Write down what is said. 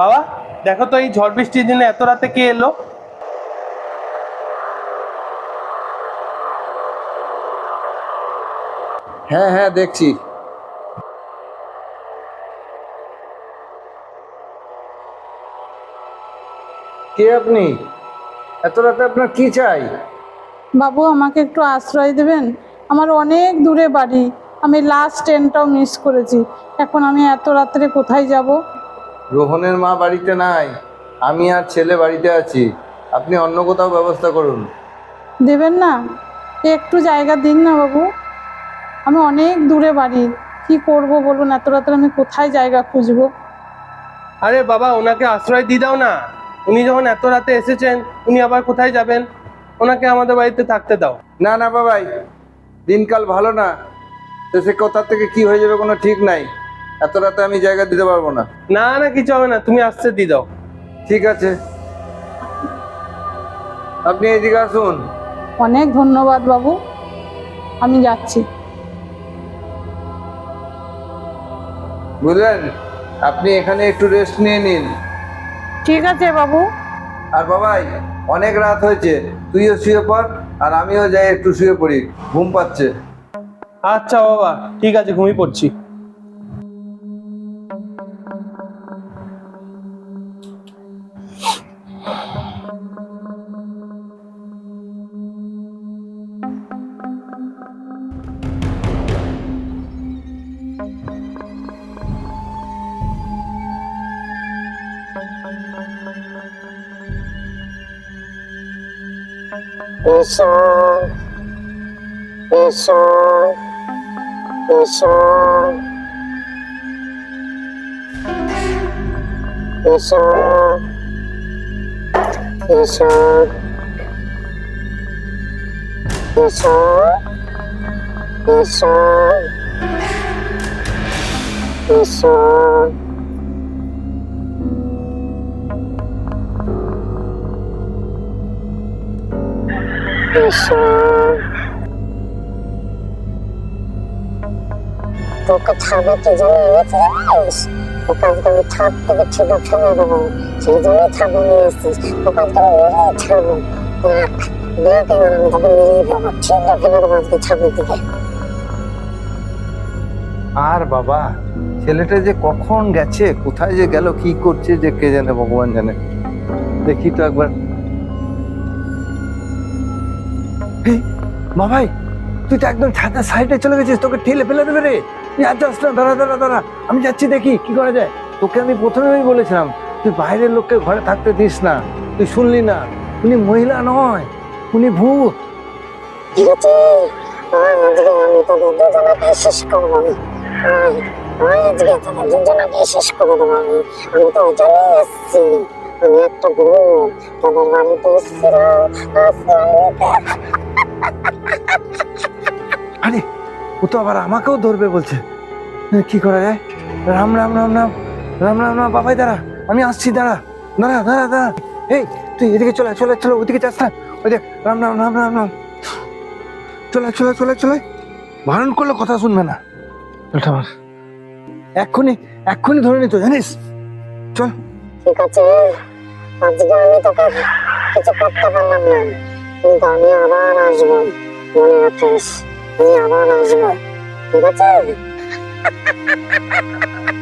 বাবা দেখো তো এই ঝড় বৃষ্টির দিনে এত রাতে কে এলো? হ্যাঁ হ্যাঁ দেখছি। কে আপনি? এত রাতে আপনার কি চাই? বাবু আমাকে একটু আশ্রয় দেবেন? আমার অনেক দূরে বাড়ি। আমি লাস্ট ট্রেনটাও মিস করেছি। এখন আমি এত রাত্রে কোথায় যাব? রোহনের মা বাড়িতে নাই আমি আর ছেলে বাড়িতে আছি। আপনি অন্য কোথাও ব্যবস্থা করুন। দেবেন না একটু জায়গা দিন না বাবু। আমি অনেক দূরে বাড়ি কি করব বলুন? এত রাতে আমি কোথায় জায়গা খুঁজবো? আরে বাবা ওনাকে আশ্রয় দিয়ে দাও না। উনি যখন এত রাতে এসেছেন উনি আবার কোথায় যাবেন? ওনাকে আমাদের বাড়িতে থাকতে দাও। না না বাবাই দিনকাল ভালো না। শেষে কোথা থেকে কি হয়ে যাবে কোনো ঠিক নাই। এত রাতে আমি জায়গা দিতে পারব না। না না কিছু হবে না তুমি আসতে দিয়ে দাও। ঠিক আছে। আপনি এদিকে আসুন। অনেক ধন্যবাদ বাবু। আমি যাচ্ছি। বুঝলেন? আপনি এখানে একটু রেস্ট নিয়ে নিন। ঠিক আছে বাবু। আর বাবাই অনেক রাত হয়েছে। তুইও শুয়ে পড় আর আমিও যাই একটু শুয়ে পড়ি। ঘুম পাচ্ছে। আচ্ছা বাবা ঠিক আছে ঘুমিয়ে পড়ছি। এসো এসো এসো এসো এসো এসো এসো এসো এসো তোকে ছাড়া কে জানে এনেছিস ওখান থেকে ছাদ থেকে ছেড়ে ফেলে দেবো সেই জন্য ছাদে নিয়ে এসেছিস আর বাবা, ছেলেটা যে কখন গেছে, কোথায় যে গেল, কি করছে যে কে জানে, ভগবান জানে। দেখি তো একবার। বাবাই, তুই তো একদম ছাদের সাইডে চলে গেছিস, তোকে ঠেলে ফেলে দেবে রে। আর যাস না, দাঁড়া দাঁড়া দাঁড়া, আমি যাচ্ছি দেখি, কি করা যায়। তোকে আমি প্রথমেই বলেছিলাম, তুই বাইরের লোককে ঘরে থাকতে দিস না, তুই শুনলি না। উনি মহিলা নয়, উনি ভূত। আমি শেষ দেবো আমি। আমি তো আরে, ও তো আবার আমাকেও ধরবে বলছে। কি করা যায় রাম রাম রাম রাম রাম রাম রাম, বাবাই, দাঁড়া, আমি আসছি, দাঁড়া দাঁড়া দাঁড়া দাঁড়া। এই, তুই এদিকে চলে চলে চলে ওদিকে যাস না। ওই দেখ, রাম রাম রাম রাম রাম। চলে চলে চলে চলে। বারণ করলে কথা শুনবে না। এক্ষুনি এক্ষুনি ধরে নিত জানিস? চল। ঠিক আছে আজকে আমি তোকে কিছু করতে পারলাম না। কিন্তু আমি আবার আসব, মনে রাখিস, আমি আবার আসব। ঠিক আছে?